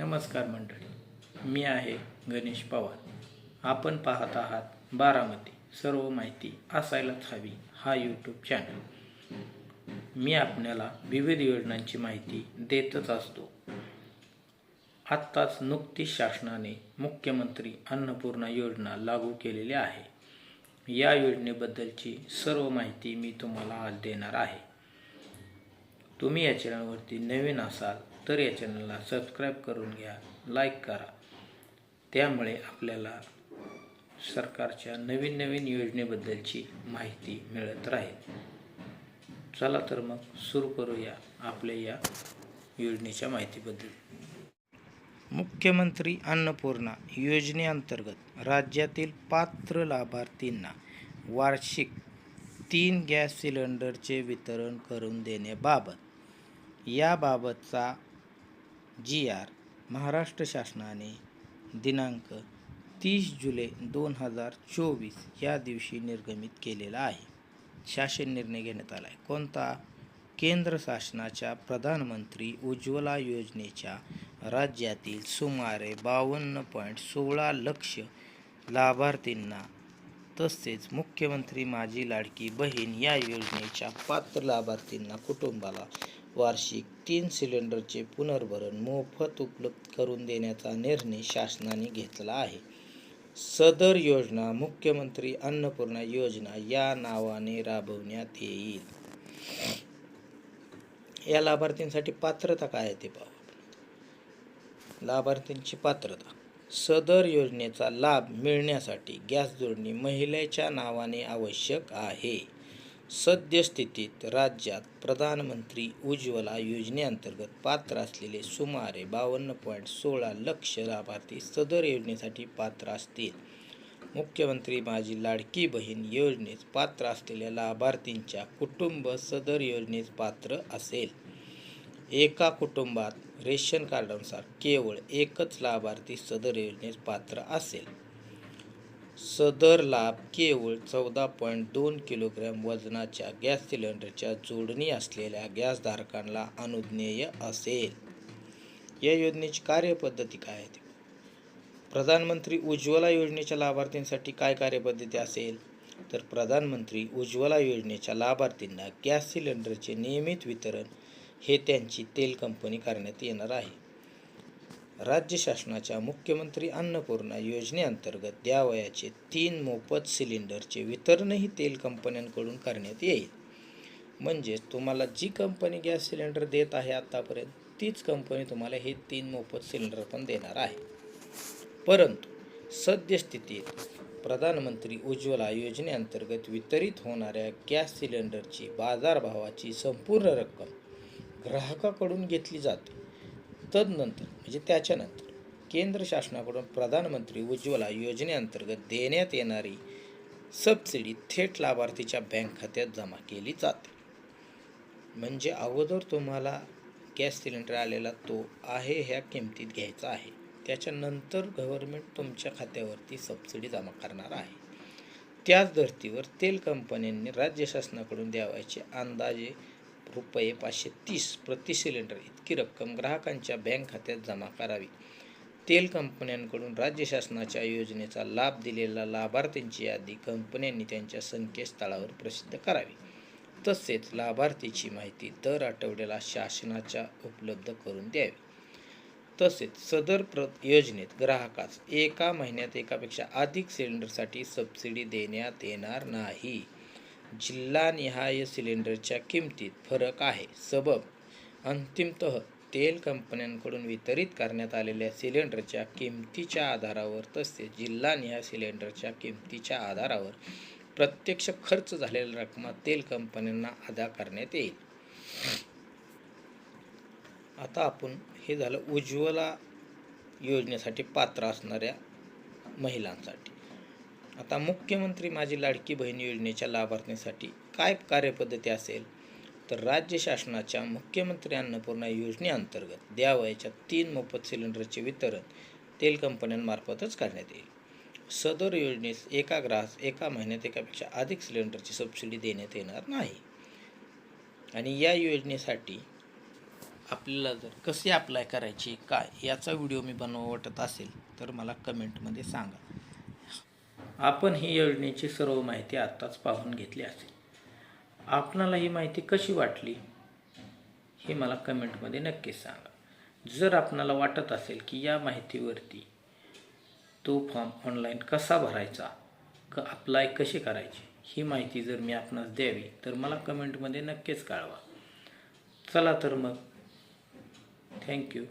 नमस्कार मंडळी मी आहे गणेश पवार. आपण पाहत आहात बारामती सर्व माहिती असायलाच हवी हा यूट्यूब चॅनल मी आपल्याला विविध योजनांची माहिती देतच असतो. आत्ताच नुकतीच शासनाने मुख्यमंत्री अन्नपूर्णा योजना लागू केलेली आहे. या योजनेबद्दलची सर्व माहिती मी तुम्हाला आज देणार आहे. तुम्ही या चॅनलवरती नवीन असाल तर या चॅनलला सबस्क्राईब करून घ्या लाईक करा. त्यामुळे आपल्याला सरकारच्या नवीन नवीन योजनेबद्दलची माहिती मिळत राहील. चला तर मग सुरू करूया आपल्या या योजनेच्या माहितीबद्दल. मुख्यमंत्री अन्नपूर्णा योजनेअंतर्गत राज्यातील पात्र लाभार्थींना वार्षिक तीन गॅस सिलेंडरचे वितरण करून देण्याबाबत याबाबतचा जी आर महाराष्ट्र शासनाने दिनांक तीस जुलै दोन हजार चोवीस या दिवशी निर्गमित केलेला आहे. शासन निर्णय घेण्यात आला आहे कोणता? केंद्र शासनाच्या प्रधानमंत्री उज्ज्वला योजनेच्या राज्यातील सुमारे बावन्न पॉईंट सोळा लक्ष लाभार्थींना तसेच मुख्यमंत्री माझी लाडकी बहीण या योजनेच्या पात्र लाभार्थींना कुटुंबाला वार्षिक तीन सिलेंडरचे पुनर्भरण मोफत उपलब्ध करून देण्याचा निर्णय शासनाने घेतला आहे. सदर योजना मुख्यमंत्री अन्नपूर्णा योजना या नावाने राबवण्यात येईल. या लाभार्थींसाठी पात्रता काय आहे ते पाहू लाभार्थींची पात्रता. सदर योजनेचा लाभ मिळण्यासाठी गॅस जोडणी महिलेच्या नावाने आवश्यक आहे. सद्यस्थितीत राज्यात प्रधानमंत्री उज्ज्वला योजनेअंतर्गत पात्र असलेले सुमारे बावन्न पॉईंट सोळा लक्ष लाभार्थी सदर योजनेसाठी पात्र असतील. मुख्यमंत्री माझी लाडकी बहीण योजनेस पात्र असलेल्या लाभार्थींच्या कुटुंब सदर योजनेस पात्र असेल. एका कुटुंबात रेशन कार्डानुसार केवळ एकच लाभार्थी सदर योजनेस पात्र असेल. सदर लाभ केवळ चौदा पॉईंट दोन किलोग्रॅम वजनाच्या गॅस सिलेंडरच्या जोडणी असलेल्या गॅसधारकांना अनुज्ञेय असेल. या योजनेची कार्यपद्धती काय आहे? प्रधानमंत्री उज्ज्वला योजनेच्या लाभार्थींसाठी काय कार्यपद्धती असेल? तर प्रधानमंत्री उज्ज्वला योजनेच्या लाभार्थींना गॅस सिलेंडरचे नियमित वितरण हे त्यांची तेल कंपनी करण्यात येणार आहे. राज्य शासनाच्या मुख्यमंत्री अन्नपूर्णा योजनेअंतर्गत द्यावयाचे तीन मोफत सिलेंडरचे वितरणही तेल कंपन्यांकडून करण्यात येईल. म्हणजेच तुम्हाला जी कंपनी गॅस सिलेंडर देत आहे आत्तापर्यंत तीच कंपनी तुम्हाला हे तीन मोफत सिलेंडर पण देणार आहे. परंतु सद्यस्थितीत प्रधानमंत्री उज्ज्वला योजनेअंतर्गत वितरित होणाऱ्या गॅस सिलेंडरची बाजारभावाची संपूर्ण रक्कम ग्राहकाकडून घेतली जाते. तदनंतर म्हणजे त्याच्यानंतर केंद्र शासनाकडून प्रधानमंत्री उज्ज्वला योजनेअंतर्गत देण्यात येणारी सबसिडी थेट लाभार्थीच्या बँक खात्यात जमा केली जाते. म्हणजे अगोदर तुम्हाला गॅस सिलेंडर आलेला तो आहे ह्या किमतीत घ्यायचा आहे. त्याच्यानंतर गव्हर्मेंट तुमच्या खात्यावरती सबसिडी जमा करणार आहे. त्याच धर्तीवर तेल कंपन्यांनी राज्य शासनाकडून द्यावायचे अंदाजे रुपये पाचशे तीस प्रति सिलेंडर इतकी रक्कम ग्राहकांच्या बँक खात्यात जमा करावी. तेल कंपन्यांकडून राज्य शासनाच्या योजनेचा लाभ दिलेल्या लाभार्थींची यादी कंपन्यांनी त्यांच्या संकेतस्थळावर प्रसिद्ध करावी. तसेच लाभार्थीची माहिती दर आठवड्याला शासनाच्या उपलब्ध करून द्यावी. तसेच सदर प्र योजनेत ग्राहकास एका महिन्यात एकापेक्षा अधिक सिलेंडरसाठी सबसिडी देण्यात येणार नाही. जिल्हानिहाय सिलेंडरच्या किमतीत फरक आहे. सबब. अंतिमतः तेल कंपन्यांकडून वितरित करण्यात आलेल्या सिलेंडरच्या किमतीच्या आधारावर तसेच जिल्हानिहाय सिलेंडरच्या किमतीच्या आधारावर प्रत्यक्ष खर्च झालेल्या रकमा तेल कंपन्यांना अदा करण्यात येईल. आता आपण हे झालं उज्ज्वला योजनेसाठी पात्र असणाऱ्या महिलांसाठी. आता मुख्यमंत्री माझी लाडकी बहीण योजनेच्या लाभार्थींसाठी काय कार्यपद्धती असेल? तर राज्य शासनाच्या मुख्यमंत्री अन्नपूर्णा योजनेअंतर्गत द्यावयाच्या तीन मोफत सिलेंडरचे वितरण तेल कंपन्यांमार्फतच करण्यात येईल. सदर योजनेस एका ग्राहस एका महिन्यात एकापेक्षा अधिक सिलेंडरची सबसिडी देण्यात येणार नाही. आणि या योजनेसाठी आपल्याला जर कसे अप्लाय करायची काय याचा व्हिडिओ मी बनवटत वाटत असेल तर मला कमेंटमध्ये सांगा. आपण ही योजनेची सर्व माहिती आत्ताच पाहून घेतली असेल. आपणाला ही माहिती कशी वाटली? हे मला कमेंटमध्ये नक्कीच सांगा. जर आपणाला वाटत असेल की या माहितीवरती तो फॉर्म ऑनलाईन कसा भरायचा? क अप्लाय कशी करायची? ही माहिती जर मी आपणास द्यावी तर मला कमेंटमध्ये नक्कीच कळवा. चला तर मग. थँक्यू.